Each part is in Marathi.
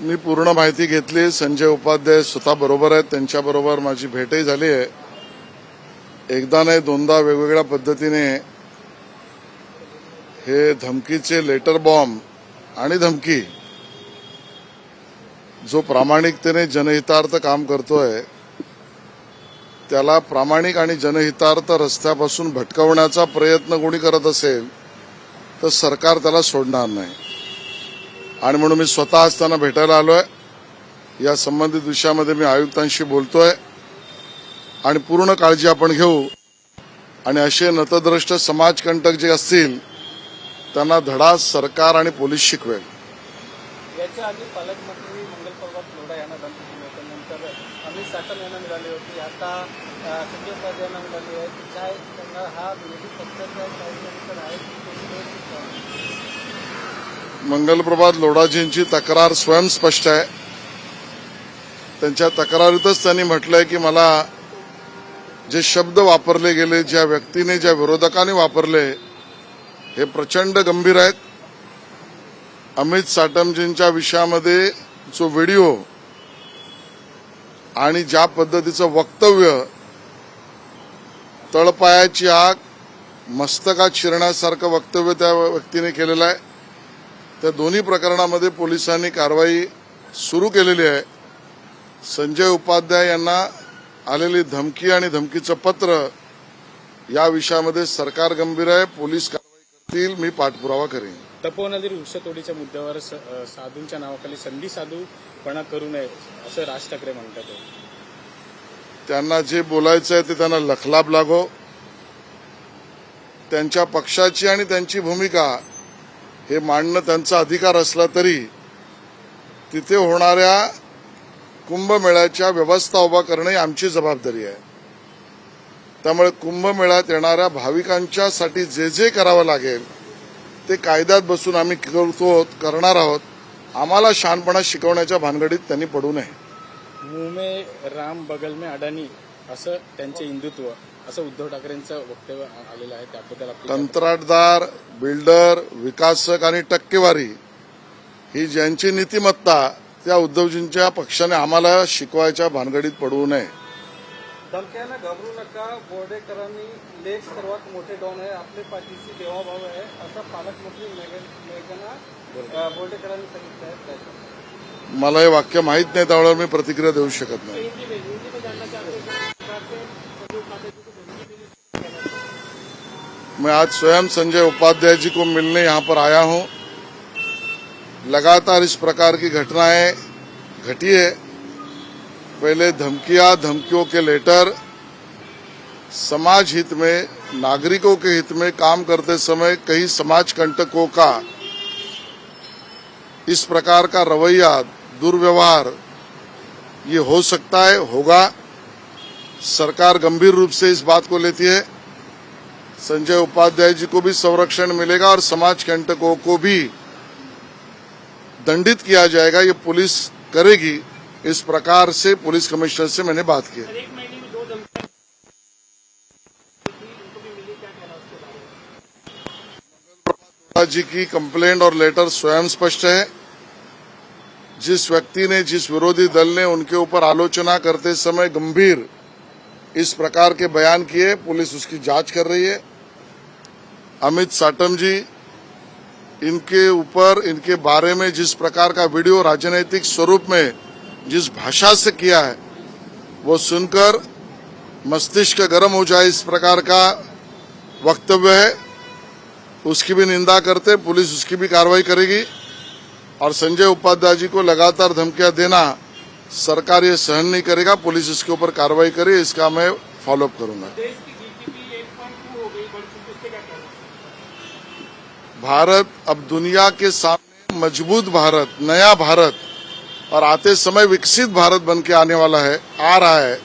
मी पूर्ण माहिती घेतली. संजय उपाध्याय स्वतः बरोबर आहेत. त्यांच्याबरोबर माझी भेटही झाली आहे. एकदा नाही दोनदा वेगवेगळ्या पद्धतीने हे धमकीचे लेटर बॉम्ब आणि धमकी जो प्रामाणिकतेने जनहितार्थ काम करतोय त्याला प्रामाणिक आणि जनहितार्थ रस्त्यापासून भटकवण्याचा प्रयत्न कोणी करत असेल तर सरकार त्याला सोडणार नाही. आणि म्हणून मी स्वतः असताना भेटायला आलो आहे या संबंधित विषयामध्ये मी आयुक्तांशी बोलतोय. आणि पूर्ण काळजी आपण घेऊ. आणि असे नतद्रष्ट समाजकंटक जे असतील त्यांना धडा सरकार आणि पोलीस शिकवेल. मंगलप्रभात लोढाजींची तक्रार स्वयंस्पष्ट आहे. त्यांच्या तक्रारीतच त्यांनी म्हटलंय की मला जे शब्द वापरले गेले ज्या व्यक्तीने ज्या विरोधकाने वापरले हे प्रचंड गंभीर आहेत. अमित साटमजींच्या विषयामध्ये जो व्हिडिओ आणि ज्या पद्धतीचं वक्तव्य तळपायाची आग मस्तकात शिरण्यासारखं वक्तव्य त्या व्यक्तीने केलेलं आहे. त्या दोन्ही प्रकरणामध्ये पोलिसांनी कारवाई सुरू केलेली आहे. संजय उपाध्याय यांना आलेली धमकी आणि धमकीचं पत्र या विषयामध्ये सरकार गंभीर आहे पोलीस कारवाई करतील मी पाठपुरावा करेन. तपोवनातील वृक्षतोडीच्या मुद्द्यावर साधूंच्या नावाखाली संधी साधूपणा करू नये असं राज ठाकरे म्हणतात. त्यांना जे बोलायचं आहे ते त्यांना लखलाभ लागो. त्यांच्या पक्षाची आणि त्यांची भूमिका हे मांडणं त्यांचा अधिकार असला तरी तिथे होणाऱ्या कुंभमेळ्याच्या व्यवस्था उभा करणं ही आमची जबाबदारी आहे. त्यामुळे कुंभमेळ्यात येणाऱ्या भाविकांच्यासाठी जे जे करावं लागेल ते कायद्यात बसून आम्ही करतो करणार आहोत. आम्हाला शहाणपणा शिकवण्याच्या भानगडीत त्यांनी पडू नये. मुंबई राम बगल में अडानी। असं त्यांचे हिंदुत्व असं उद्धव ठाकरेंचं वक्तव्य आलेलं आहे त्याबद्दल कंत्राटदार बिल्डर विकासक आणि टक्केवारी ही ज्यांची नीतिमत्ता त्या उद्धवजींच्या पक्षाने आम्हाला शिकवायच्या भानगडीत पडू नये. धमक्यांना घाबरू नका. बोर्डेकरांनी लेख सर्वात मोठे डॉन आहे. आपले पाठीशी देवाभाव आहे. असं पालकमंत्री मेघन बोर्डेकरांनी सांगितलं आहे. मला हे वाक्य माहीत नाही त्यामुळे मी प्रतिक्रिया देऊ शकत नाही. मैं आज स्वयं संजय उपाध्याय जी को मिलने यहाँ पर आया हूँ। लगातार इस प्रकार की घटनाएँ घटी है। पहले धमकियाँ, धमकियों के लेटर, समाज हित में, नागरिकों के हित में काम करते समय कई समाज कंटकों का इस प्रकार का रवैया, दुर्व्यवहार ये हो सकता है, होगा। सरकार गंभीर रूप से इस बात को लेती है। संजय उपाध्याय जी को भी संरक्षण मिलेगा और समाज कंटकों को भी दंडित किया जाएगा ये पुलिस करेगी। इस प्रकार से पुलिस कमिश्नर से मैंने बात की है। जी की कंप्लेंट और लेटर स्वयं स्पष्ट है। जिस व्यक्ति ने जिस विरोधी दल ने उनके ऊपर आलोचना करते समय गंभीर इस प्रकार के बयान किए पुलिस उसकी जाँच कर रही है। अमित साटम जी, इनके ऊपर, इनके बारे में जिस प्रकार का वीडियो राजनीतिक स्वरूप में जिस भाषा से किया है, वो सुनकर मस्तिष्क गर्म हो जाए इस प्रकार का वक्तव्य है। उसकी भी निंदा करते, पुलिस उसकी भी कार्रवाई करेगी। और संजय उपाध्याय जी को लगातार धमकियाँ देना सरकार ये सहन नहीं करेगा, पुलिस इसके ऊपर कार्रवाई करे, इसका मैं फॉलोअप करूँगा। भारत अब दुनिया के सामने मज़बूत भारत, नया भारत और आते समय विकसित भारत बन के आने वाला है, आ रहा है,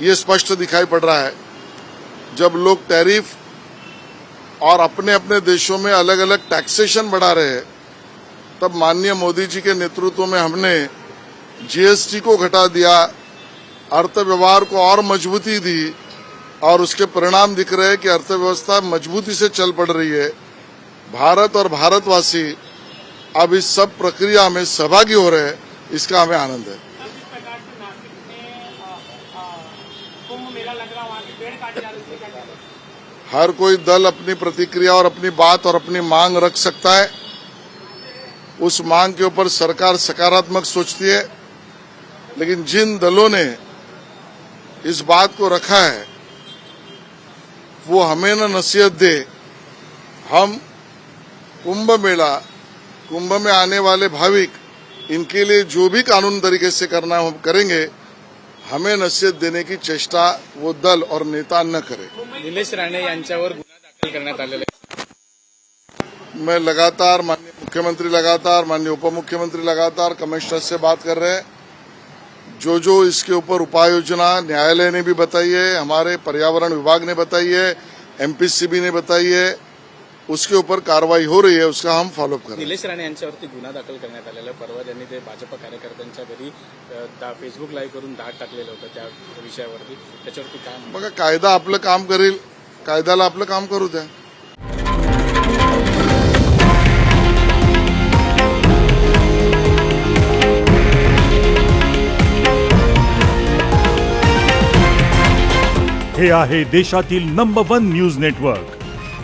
ये स्पष्ट दिखाई पड़ रहा है। जब लोग टैरिफ और अपने अपने देशों में अलग अलग टैक्सेशन बढ़ा रहे हैं, तब माननीय मोदी जी के नेतृत्व में हमने जीएसटी को घटा दिया, अर्थव्यवहार को और मजबूती दी और उसके परिणाम दिख रहे हैं कि अर्थव्यवस्था मजबूती से चल पड़ रही है। भारत और भारतवासी अब इस सब प्रक्रिया में सहभागी हो रहे हैं इसका हमें आनंद है? हर कोई दल अपनी प्रतिक्रिया और अपनी बात और अपनी मांग रख सकता है। उस मांग के ऊपर सरकार सकारात्मक सोचती है लेकिन जिन दलों ने इस बात को रखा है वो हमें न नसीहत दे। हम कुंभ मेला कुंभ में आने वाले भाविक इनके लिए जो भी कानून तरीके से करना है हम करेंगे हमें नसीहत देने की चेष्टा वो दल और नेता न करे। निलेश राणे यांच्यावर गुन्हा दाखल करण्यात आलेला मैं लगातार माननीय मुख्यमंत्री लगातार माननीय उप मुख्यमंत्री लगातार कमिश्नर से बात कर रहे हैं। जो जो इसके ऊपर उपाय योजना न्यायालय ने भी बताई है हमारे पर्यावरण विभाग ने बताई है एमपीसीबी ने बताई है उसके ऊपर कार्रवाई हो रही है उसका हम फॉलोअप कर निलेश राणे यांच्यावरती गुन्हा दाखल करण्यात आलेला आहे. परवा त्यांनी ते भाजप कार्यकर्त्यांच्या घरी फेसबुक लाईव्ह करून दाट टाकलेलं होतं त्या विषयावरती. त्याच्यावरती काय? बघा कायदा आपलं काम करेल. कायद्याला आपलं काम करू द्या. हे आहे देशातील नंबर वन न्यूज नेटवर्क